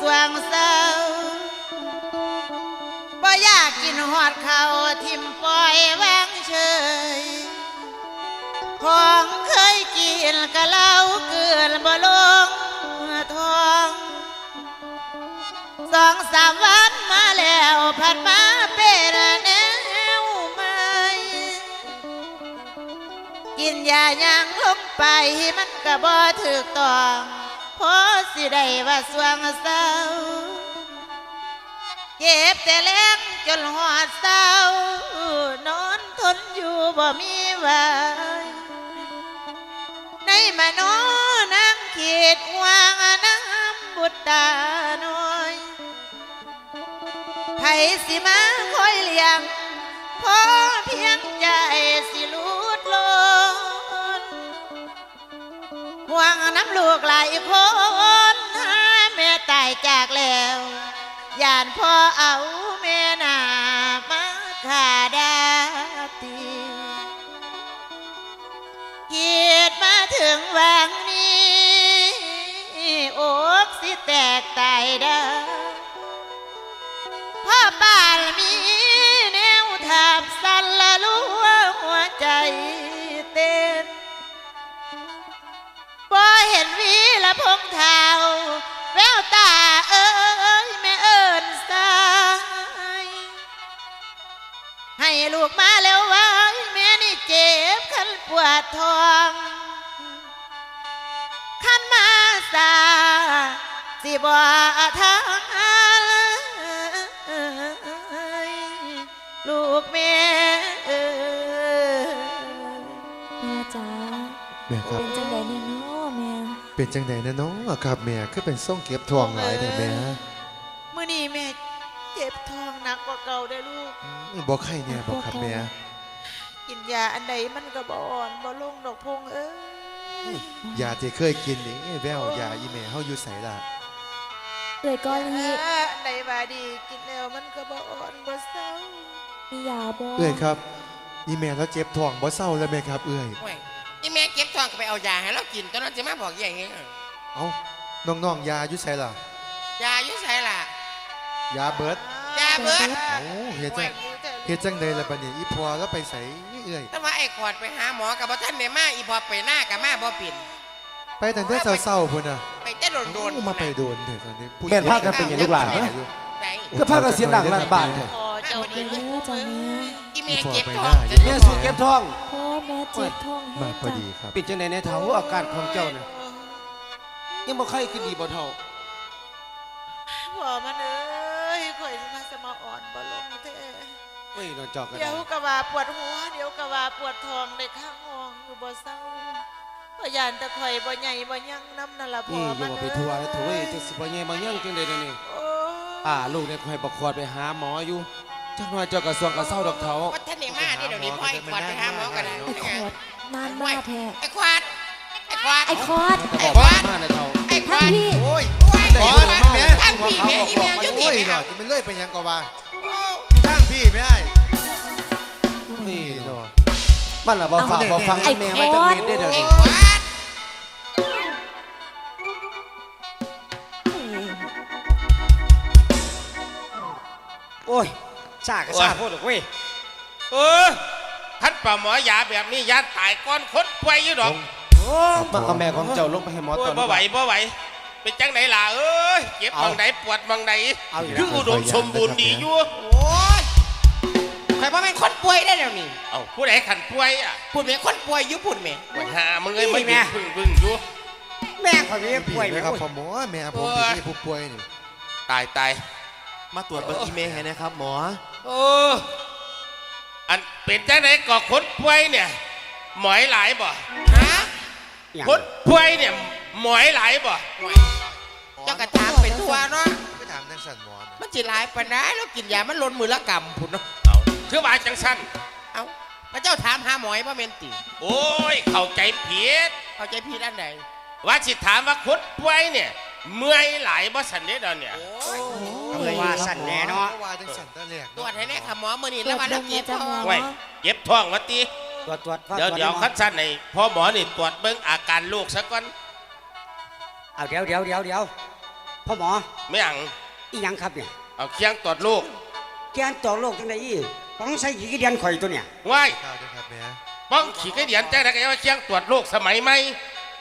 สวงเศร้าบ่อยากกินหอดเขาวทิมปล่อยวางเฉย ของเคยกินกะเล่าเกินบ่ลงท้องสองสามวันมาแล้วผัดมาเป็นแนวใหม่กินยายังลงไปมันก็บ่ถูกต้อง พราะสิได้ว่าสวงเศร้าเก็บแต่แรงจนหอดเศร้านอนทนอยู่บ่มีไหวในมโนนั่งคิดวางน้ำบุตตาน้อยไผสิมาคอยเลี้ยงพอเพียงใจ น้ำลูกหลายคนหาแม่ตายจากแล้วยานพ่อเอาแม่นามาขาดาตีเกียดมาถึงวังนี้อกสิแตกตายเด้อพ่อบ้านมีแนวทาบสั่นละลัวหัวใจ พงเท้าแววตาเอ้ยแม่เอิญสายให้ลูกมาแล้วไว้แม่นี่เจ็บขันปวดท้องขันมาสาสิบ่ทางลูกแม่เอ้ยแม่จ๋าแม่ครับ เป็นจังไดนะน้องอะครับแม่คือเป็นส่งเก็บทองหลายแต่แม่มื้อนี้แม่เจ็บท้องหนักกว่าเก่าได้อลูกอืมบ่ไข้แน่บ่ครับแม่กินยาอันใดมันก็บ่อ่อนบ่ลงดอกพงเอ้ยยาที่เคยกินนี่แววยาอีแม่เฮาอยู่ไสล่ะเอ้ยกอลีอ่าอันใดว่าดีกินแล้วมันก็บ่อ่อนบ่เศร้ามียาบ่เอ้ยครับอีแม่เราเจ็บท้องบ่เศร้าแล้วแม่ครับ เอ้ย โอ้ยอีแม่เก็บทองก็ไปเอายาให้เรากินตอนนั้นจะมาบอกอย่างงี้เอ้าน้องๆยาอยู่ไสล่ะ ยาอยู่ใส่ล่ะยาเบิดยาเบิดเอ้าเฮ็ดจังเฮ็ดจังไดล่ะบัดนี้อีพ่อแล้วไปไสเอ้ยแต่ว่าไอ้ขวดไปหาหมอกับบ่ท่านได้มาอีพอไปหน้ากับมาบ่ปิ่นไปตั้งแต่เช้าๆพุ่นน่ะไปจะโดนโดนโอ้มาไปโดนเด้อตอนนี้ผู้แม่นพากันเป็นหยังลูกหลานเฮะอยู่ไหนก็พากันเสียงดังลั่นบ้านแท้พอเจ้านี่เด้อจ้าแม่อีแม่เก็บทอีพ่อองไปหน้าแม่สู้เก็บทอง พ่อแม่เจ็บท้องมาแห้งพอจ้ะดีครับ ปิดจังไดในเท้าอาการของเจ้าน่ะยังบ่ไข้ขึ้นดีบ่เท่าพ่อมันเอ้ยข่อยสิมาสมาอ่อนบ่ลงแท้เอ้ยนอนจอกกันเดี๋ยวก็ว่าปวดหัว เดี๋ยวก็ว่าปวดท้องในข้างห้องอยู่บ่เศร้าพยานตะข่อยบ่ใหญ่บ่ยังน้ำนั่นล่ะพ่อนี่อมัย่านบ่ไปทัวร์แล้วโถยจังสิบ่แย่มายังจังได๋เดี๋ยวนี่โอ้อ่าลูกเนี่ยคอยบักควดไปหาหมออยู่จักหน่อยเจ้ากระทรวงกระเศร้าดอกเท้าว่า ท่านได้มานี่เดี๋ยวนี้พ่อไอ้ขวดไปหาหมอกันนะไอ้ขอดนานมากแท้ไอ้ขวดไอ้ขวดไอ้คอดแต่บอกว่ามาในเท้าไอ้ขวท่านดพี่โอ้ยโอ้ยบอสขวดแม่ท่านพี่แม่อีแม่อยู่ที่โอ้ยไหนเนาะเอาจะมันเลื่อยไปยังก็ว่าโอ้ตั้งพี่ไม่ได้นี่เนาะมันล่ะบ่ฟังบ่ฟังไอ้แม่คไม่อต้องดเม็ดได้เดี๋ยวไอ้นี้ขวดโอ้ยซากก็ซากโพดอกเว้ย เออท่านป่าหมอยาแบบนี้ยาตายก่อนคนป่วยอยู่ดอกมาเอาแม่ของเจ้าลงไปให้หมอโอ้ตยอนบ่ไหวบ่ไหวเป็นจังไหนล่ะเอ้ยเจ็บเอาบางไหนปวดบางไหนเอาอีกคืออุดมสมบูรณ์ดีอยู่โอ้ยใครว่าเป็นคนป่วยได้แล้วนี่เอ้าผู้ใดขันป่วยอะพูดเป็นคนป่วยอยู่พูดแม่ปวดหามึงเอ้ยนี่ไม่แม่บึ้งบึ้งอยู่แม่ข่อยเป็นพี่ป่วยไหมแม่ครับโอ้ยพ่อหมอแม่ผมโอ้ยพี่ผู้ป่วยนี่ตายตายมาตรวจเบอร์อีเมลให้นะครับหมอโอ้อัน เป็นจังไหนก็คนป่วยเนี่ย หมอยหลายบ่ฮะคนป่วยเนี่ย หมอยหลายบ่เจ้ากระถามไปทั่วเนาะไปถามนักสันหมอนะมันจิหลายปานใดแล้วกินยามันลนมือละกำพุ่นเนาะเอาคือว่าจังสั้นเอ้าพระเจ้าถามหาหมอยว่าเมนติโอ้ย เข้าใจผิดเข้าใจผิดอันใดว่าสิถามว่าคนป่วยเนี่ย เมื่อยหลายบ่สันเด้อเดอนเนี่ยก็ เลยว่าสั่นแน่เนาะว่าจังสันตะแหลกตรวจให้แน่ค่ะหมอมือนี่ตรแล้วจวันเบิ่ละงกี่แม่จ้าพ่อหมอไว้เก็บท้องวัติตรวจตรวจเดี๋ยวเดี๋ยวคัดสั้นในพ่อหมอนี่ตรวจเบิ่งอาการลูกซะก่อนเอาเดี๋ยวเดี๋ยวเดี๋ยวเดี๋ยวพ่อหมอไม่หยังอีหยังครับเนี่ยเอาเคียงตรวจลูกแกนต่อโลกจังไดอีป้องใส่กี่เดือนข่อยตัวเนี่ยว้ายข้าวด้วยครับแม่ป้องขี่กระเดียนแจ้งได้ก็ว่าเคียงตรวจลูกสมัยใหม่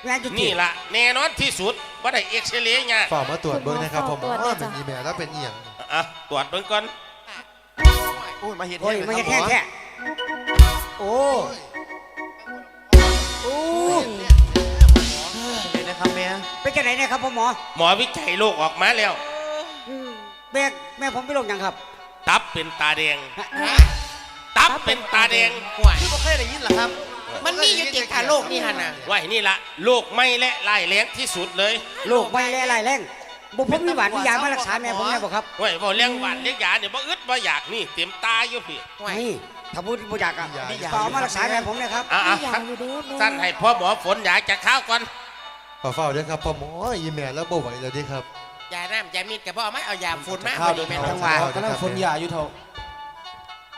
แม่จุตินี่ละแน่นอนที่สุด ว่าได้เอ็กซเรย์ไงฝากมาตรวจเบิ้งนะครับผมตรวจว่าด้วยเป็จ้ะนอีเมลแล้วเป็นอีหยังอะตรวจเบิ่งก่อนโอ้ยมาเห็นโอ้ยแห้งมันเลยจะครับหมแค่อแค่โอ้โอ้เห็นนะครับแม่เป็นจังไดเนี่ยครับพ่อหมอ หมอวิจัยโรคออกมาแล้วแม่แม่ผมเป็นโรคหยังครับ ตับเป็นตาแดงฮะตับเป็นตาแดงห่วยคือบ่เคยได้ยินเหรอครับ มันมีอยู่จริงค่ะโลกนี่ฮะน่ะว่านี่ละโรคไม่และร้ายแรงที่สุดเลยโรคไม่แล่ไรแรงบุผมมีหวานมียามารักษาแม่ผมแม่บอกครับเว้ยบอกเลี้ยงหวานเลี้ยงยาเนี่ยบ่อึดบ่อยากนี่เต็มตาอยู่พี่ห่วยนี่ถ้าพูดบ่อยากอะมียาก็เอามารักษาแม่ผมเนะครับอะมีอะยาอยู่เด้แม่สั้นให้พ่อหมอฝนยาจะข้าวก่อนขอเฝ้าด้วยครับพ่อหมออีเมลแล้วบ่ไหวแล้วดิครับยาน้ำยามีดกับพ่อไม่เอายาฝุ่นมาข้าวพอเดิดีนแม่ทางน้องว่ากำลังฝนยาอยู่เท่า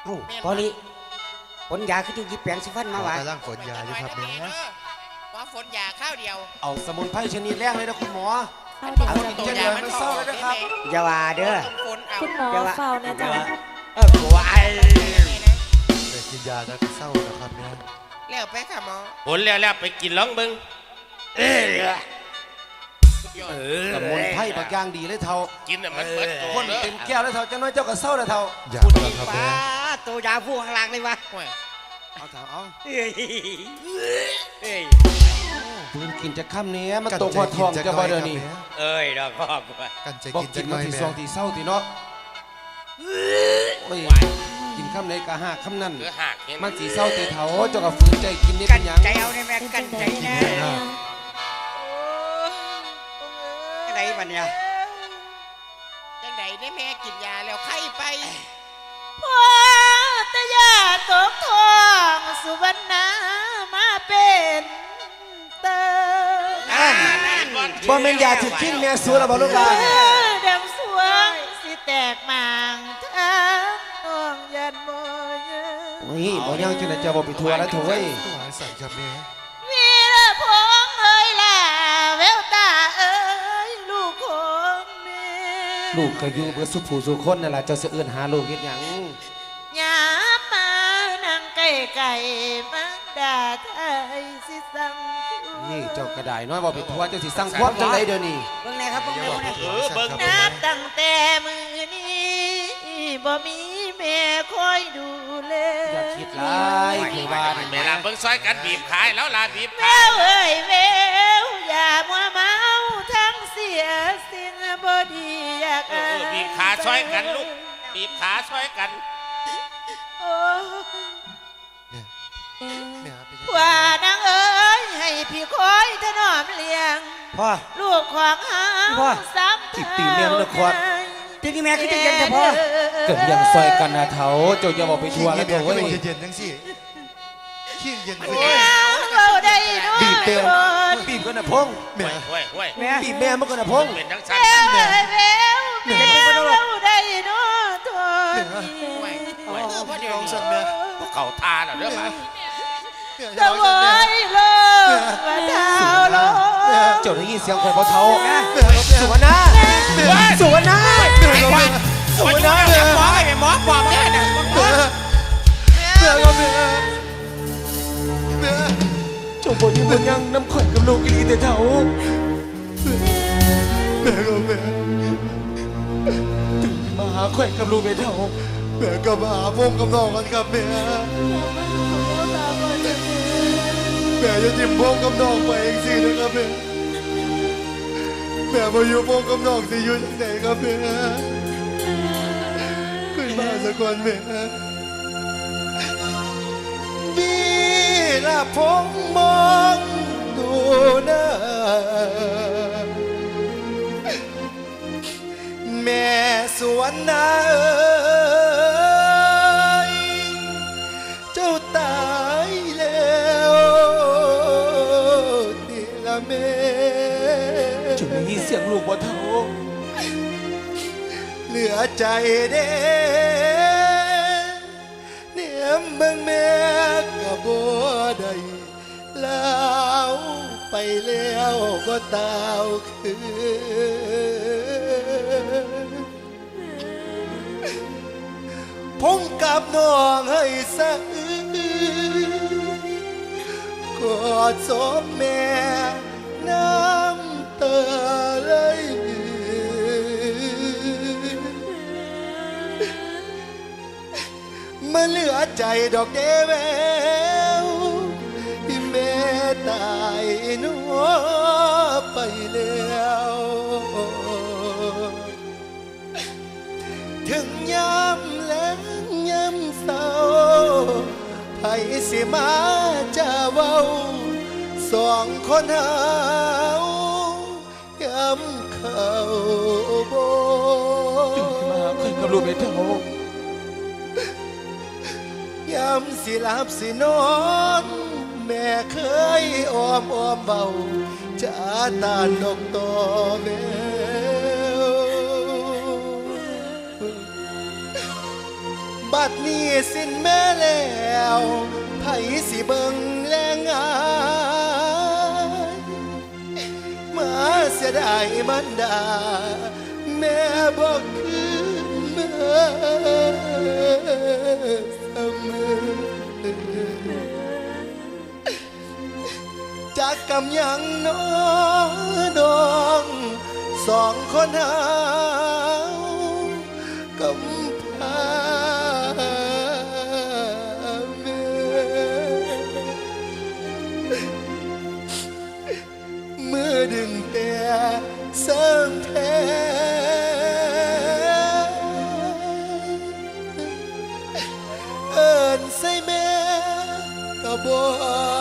เอ้าพอลี ผลยาคือที่หยิบแปลงสิฟันหมมาอว่ากำลังฝนยาอยู่ครับแม่ว่าฝนยาข้าวเดียว เอาสมุนไพรชนิดแรกเลยนะคุณหมอเอาเดี๋ยวเอาจ้ะตัวยามันเศร้าเลยนะครับอย่าว่าเด้อฝนเอาคุณหมอเฝ้านะจ๊ะเออผัวไอ้ไปกินยาแล้วก็เศร้านะครับแม่แล้วไปค่ะหมอฝนแล้วแล้วไปกินลองเบิ่งเอ้ยสมุนไพรบักอย่างดีเลยเท่ากินน่ะมันเปิดโตคนเด้อเต็มแก้วเลยเท่าจังน้อยเจ้าก็เศร้าเลยเท่าอยาคุณแล้วครับป้าแม่ ตัวยาผู้ข้างล่างเลยวะห่วยเอาเท่าเอาเอ้ยเอ้ยปืนกินจะค่ำเนี้ยมันตกหัวทองจะบ่เดี๋ยวนี้เอ้ยดอกพ่อกูกันใจบอกกินกิจันงหมาน่อยทีแม่สองทีเศร้าทีเนาะโอ้ยกินค่ำไหนก็ห้าค่ำนั่นเหลือหักเห็นไหมมันสีเศร้าตีเถาเจ้าก็ฝืนใจกินนี่กัเป็นนหยังใจเอาในแม่เป็นกัจันงใจใดแน่แม่อะไรบัดเนี่ยจังใดได้แม่กินยาแล้วไข้ไปพ่อตะ ยาตกทองสุวรรณามาเป็นเตออ่าบ่แม่นยาถึกทิ้งแม่สูแล้วบ่ลูกหลานดังสวงสิแตกมางทั้งน้องยันโมยโอ้ยบ่ยังจังได๋เจ้าบ่ไปทัวร์แล้วโถ่เว้ยหวานใส่ครับแม่วีระพงษ์เอ้ยล่ะแววตาเอ้ยลูกของแม่ลูกก็อยู่เบิดสุผู้สุคนนั่นล่ะเจ้าสิเอื้อนหาลูกเฮ็ดหยังยามมานั่ง ไก่ไก่มันดาไทยสิสังนี่เจ้าก็ได้น้อยบ่ไปทัวร์เจ้าสิสั่งความจังไดเดี๋ยวนี้เบิ่งแน่ครับเบิ่งแน่เบิ่งแน่เออเบิ่งนับตั้งแต่มือนี้บ่มีแม่คอยดูแลอย่าคิดหลายคือว่านั่นเวแม่ลาเบิ่งซอยกันบีบขายแล้วลาบีบแวขายวเอ้ยแววอย่ามัวเมาทั้งเสียสิ่งบ่ดีอยากเออเออบีบขาซอยกันลูกบีบขาซอยกันโอ้แม่แม่ เป็นยังไงว่านางเอ้ยให้พี่คอยถนอมเลี้ยง พ่อ ลูกของเฮาพ่อสามจิบตีแม่มันขวดทีนี้แม่คือจะเย็นแต่พ่อเกิดยังซอยกันนะเฒ่าเจ้าอย่าบ่ไปทัวร์แล้วโถ่เว้ยเย็นๆจังสิขี้เย็นขึ้นแม่เราได้น้อยบีบเต็มคนบีบกันนะพงแม่เว้ยเว้ยแม่บีบแม่มันกันนะพงเป็นทั้งสั้นแม่เอ้ยแม่แม่เราได้น้อยทนห่วยห่วยคือพ่อเดียวน้องนี้สันแม่พวกเขาทาแล้วเด้อ มาสวยโลกมาเท้าลกเจ้าได้ยินเสียงคนบ่เฒ่าสุวรรณาสุวรรณาสุวรรณาหมอไปหมอปลอมเนี่ยนะแม่ก็แม่แม่เจ้าบ่มีบุญยังน้ำข่อยกับลูกอีลีแต่เฒ่าแม่ก็แม่ตื่นมาหาข่อยกับลูกแต่เฒ่าแม่ก็มาหาพงกับน้องกันครับแม่ แม่จะจิ้มพงกับน้องไปเองสินะครับแม่แม่มาอยู่พงกับน้องสิอยู่ที่ไหนครับแม่ขึ้นมาสักวันแม่มีละพงมองดูหน้าแม่สวนนาเอ้ สียงลูกบ่เฒ่าเหลือใจเด้เนี่ยเบิ่งแม่กับบ่ได้แล้วไปแล้วก็ตาวคืนผมกับน้องให้สะอื้นกอดสมแม่น้ำ เหลือใจดอกเดววที่แม่ตายนัวไปแล้วถึงยามแล้งยามเศร้าไผสิมาจะเว้าสองคนเฮา สิหลับสินอน แม่เคยอ้อมอ้อมเบาจะตานดอกตอแววบัดนี้สิ้นแม่แล้วไผสิเบิงแลงงานมาเสียดายมันดาแม่บอก ยังน้อดองสองคนหากำพาแม่เมื่อดึงแต่เสริมแท้เอินใส่แม่ก็บอก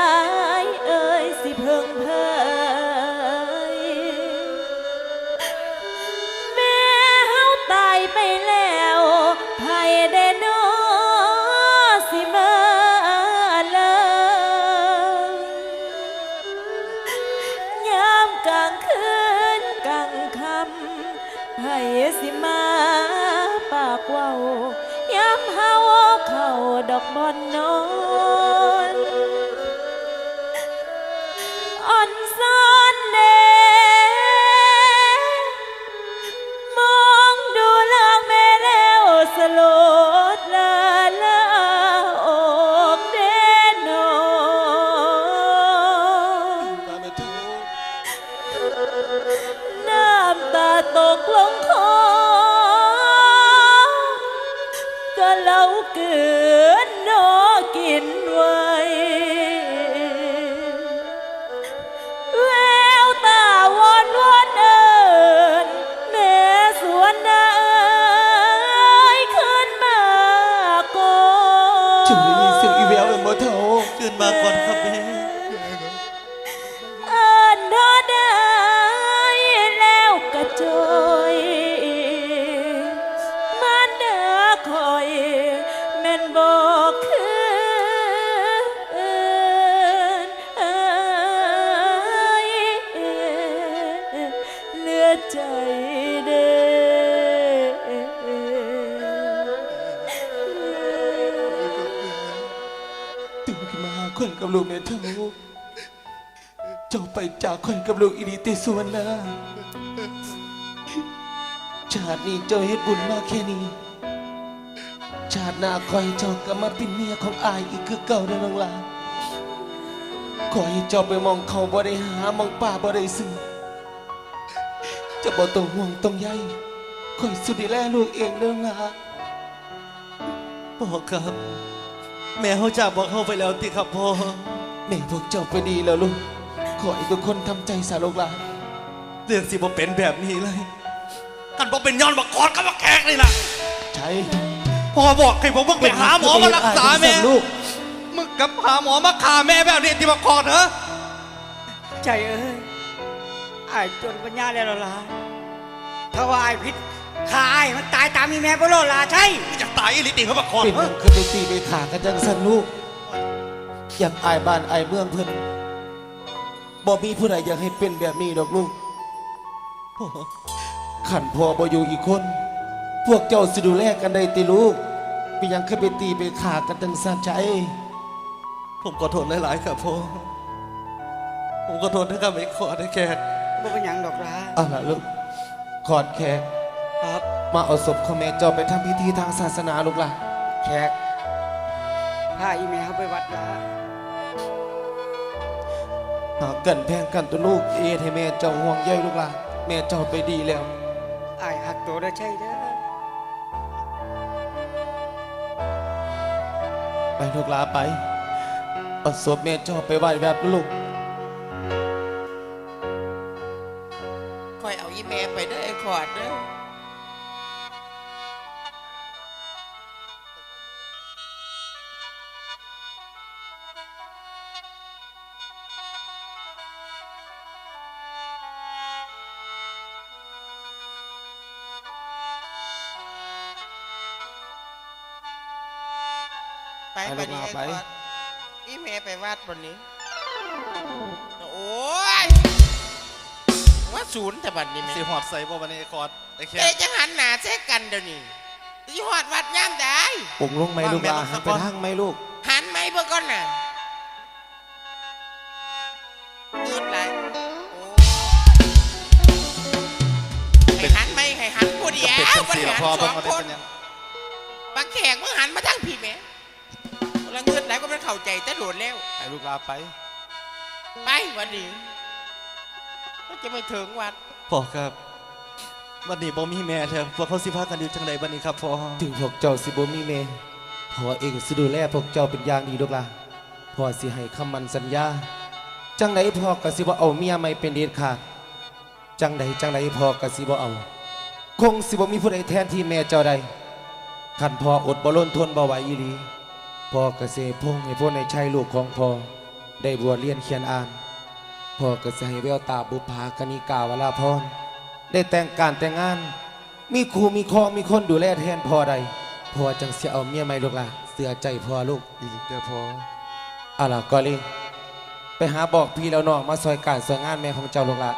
ดอกบอนนอ จากค่อยกับลูกอีดีติสวนนะชาตินี้เจ้าเฮ็ดบุญมาแค่นี้ ชาติหน้าคอยเจ้าก็มาเป็นเมียของอายอีกคือเก่าเด้อน้องลาขอให้เจ้าไปมองเขาบ่ได้หามองป่าบ่ได้ซื้อจะบ่ต้องห่วงต้องใยคอยสุดที่แลลูกเองเด้อละพ่อครับ แม่เขาจากบอกเขาไปแล้วติครับพ่อแม่พวกเจ้าไปดีแล้วลูก ขอให้ทุกคนทำใจสาลูกหลานเรื่องสิบ่เป็นแบบนี้เลย กันบอกเป็นย้อนบักกอดกับบักแขกนี่ล่ะใช่พ่อบอกให้ผมเพิ่งไปหาหมอมารักษาแม่ลูกมึงกับหาหมอมาฆ่าแม่แบบนี้ที่บักกอดเหรอใจเอ้ยไอ้ายจนปัญญาแล้วล่ะถ้าว่าไอ้พิษขาไอ้ายมันตายตามมีแม่บ่โลดล่ะใช่มึงอยากตายอีหลิติเขาบักกอดเป็นเหรอมึงคือไปตีไปขากันจังสันลูกอยากอายบ้านอายเมืองเพิ่น บ่มีผู้ใดอยากให้เป็นแบบนี้ดอกลูกพ่อขันพ่อบ่อยู่อีกคน พวกเจ้าสิดูแลกันได้ติลูกเป็นหยังคือไปตีไปขากันจังสันใจ ผมขอโทษหลายๆครับพ่อผมขอโทษนะครับไอ้ขอได้แขกบ่เป็นหยังดอกล่ะเอาล่ะลูกขอดแขก ครับ มาเอาศพของแม่เจ้าไปทำพิธีทางศาสนาลูกล่ะ แขกพาอีแม่เขาไปวัดล่ะ หากันแพงกันตัวลูกเอดให้แม่เจ้าห่วงใยลูกล่ะแม่เจ้าไปดีแล้วไอ้ายหักตัวได้ใช่เด้อไปลูกลาไปเอาศพแม่เจ้าไปไหว้แบบลูก ไปไปบัดนี้ลูกไอ้ไปขอดอีแม่ไปวัดบนนี้ โอ้ยว่าศูนย์แต่บัดนี้แม่สิหอดใส่บ่วันนี้ไอ้ขอดไอ้แขเอ๊ะกจะหันหน้าแท้กันเดี๋ยวนี้ยี่หอดวัดย่ามได้ปงลงไหมลูกลาว่างแม่หันต้ไปองทางไหมลูก หันไหมเพื่อก่อนน่ะยืดไรโอ้ให้หันไหมให้หันผู้เดียวเป็ดจังมันสี่หัละนพ่อสเบิ่องงมาคได้นเป็นหยังบางแขกมึงหันมาทั้งพี่แหม่แล้วเงินไหนก็มันเข้าใจจะโดดแล้ว ไอ้ลูกลาไป ไปวันนี้ก็จะไม่ถึงวัดพ่อครับ วันนี้บ่มีแม่เถอะพวกเขาสิพากันอยู่จังใดบัดนี้ครับพ่อถึงพวกเจ้าสิบ่มีเมพ่อเองสิดูแลพวกเจ้าเป็นอย่างดีลูกลาพ่อสิให้คำมันสัญญา จังไดพ่อก็สิบ่เอาเมียใหม่เป็นเด็ดขาดจังใดจังไดพ่อก็สิบ่เอา คงสิบ่มีผู้ใดแทนที่แม่เจ้าได้ขันพ่ออดบ่ล้นทนบ่ไหวอีหลี พ่อก็สิพงให้พวกในชายลูกของพ่อได้บวชเรียนเขียนอ่านพ่อก็สิให้แววตาบุภากนิกาวลาพรได้แต่งการแต่งงาน มีครูมีครองมีคนดูแลแทนพ่อใดพ่อจังเสียเอาเมียใหม่ลูกล่ะเสือใจพ่อลูกอีหลิเด้อพ่อเอาล่ะก็เลยไปหาบอกพี่แล้วน้องมาซอยการซอยงานแม่ของเจ้าลูกละค